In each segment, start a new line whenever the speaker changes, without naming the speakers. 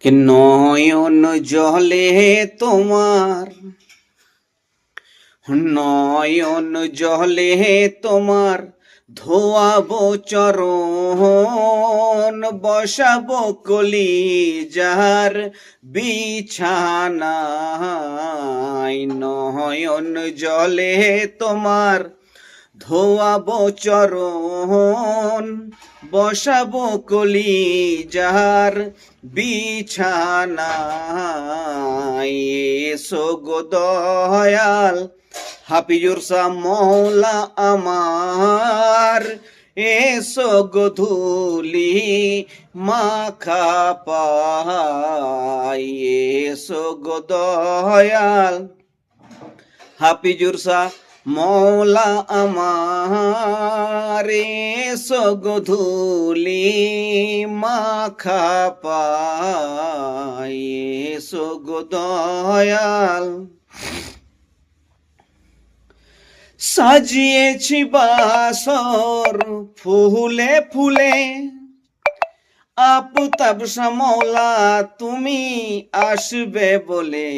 কে নয়ন জলে তোমার? নয়ন জলে তোমার ধোয়াবো চরণ, বসাবো কলি যার বিছানায়। নয়ন জলে তোমার ধোয়াবো চরণ, বসাবো কলি যার গো দয়াল, হাফিজুর মৌলা আমার। এসো গধুলি মাখা পাই এসো গো দয়াল, হাফিজুর শাহ মৌলা আমার এসো গধুলি মাখা পাই এসো গো দয়াল। সাজিয়েছি বাসর ফুলে ফুলে আপু আপুতাব সমলা তুমি আসবে বলে।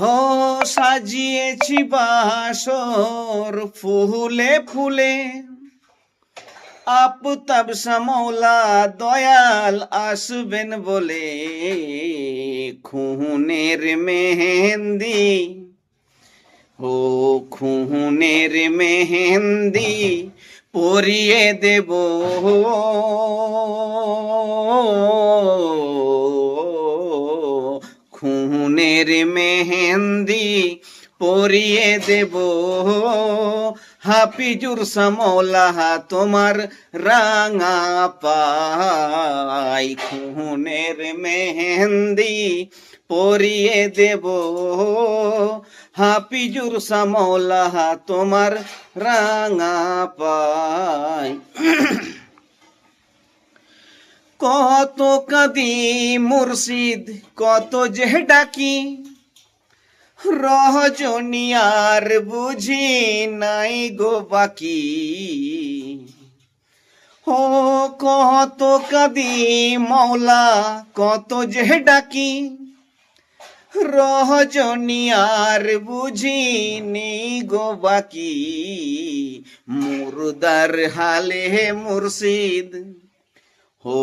হো, সাজিয়েছি বাসর ফুলে ফুলে। আপুতাব সমলা দয়াল আসবেন বলে, খুনের মেহেন্দি। ও, খুনের মেহেন্দি পরিয়ে দেব। খুনের মেহেন্দি পরিয়ে দেব। হাফিজুর সমলাহা তোমার রাঙা পাই। খুনের মেহেন্দি পরিয়ে দেব। হাফিজুর সমলাহা তোমার রাঙা পাই। কত কাদি মুর্শিদ, কত যে ডাকি। রহজনিয়ার বুঝি নাই গো বাকি। ও কত কাদি মৌলা কত যে ডাকি। রহজনিয়ার বুঝি নেই গো বাকি। মুরদার হালে মুর্শিদ হো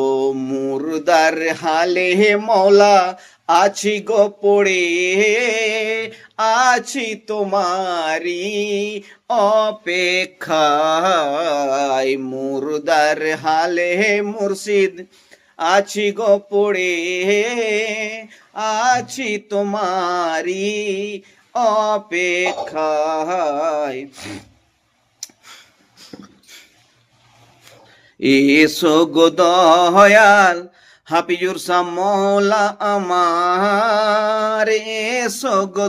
মুরদার হালে মৌলা, আছি গো পড়ে, আছি তোমারি অপেক্ষায়। মুরদার হালে মুর্শিদ, আছি গো পড়ে, আছি তোমারি অপেক্ষায়। এসো গো দয়াল, হাফিজুর সামলা আমার। এসো গো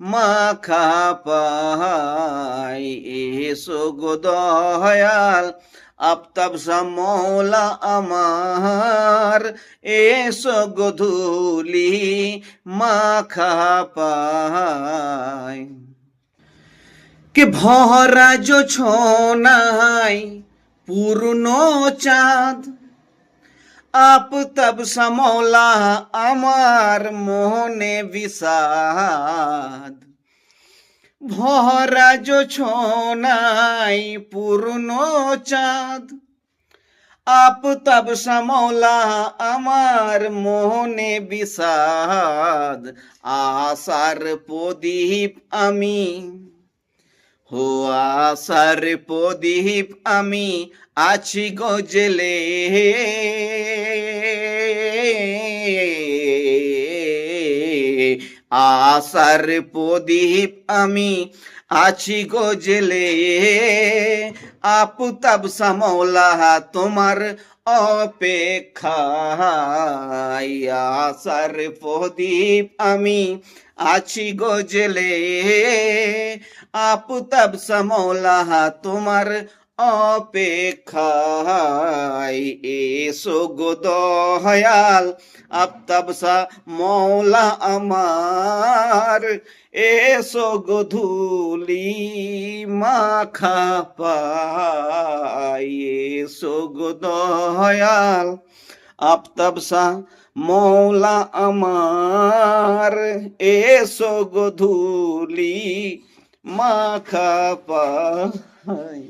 মাখা পাই এসো গো দয়াল, আফতাব সামলা আমার। এসো গো ধুলি মাখা পাই কে ভরা জো ছোনাই পূর্ণ চাঁদ আপ তব সমলা আমার মোহনে বিষাদ ভরা জো ছোনাই পূর্ণ চাঁদ আপ তব সমলা আমার মোহনে বিষাদ আশার প্রদীপ আমি হো আশার প্রদীপ আমি আছি গজলে আশার প্রদীপ আমি আছি গজলে আপুতাব সামৌলা তোমার অপেক্ষায় আশার প্রদীপ আমি আছি গজলে আপুতাব সামৌলা তোমার অপেক্ষায় এসো গো দয়াল। মৌলা আমার, এসো গো ধুলি মাখা পাই এসো গো দয়াল। মৌলা আমার, এসো গো ধুলি মাখা পাই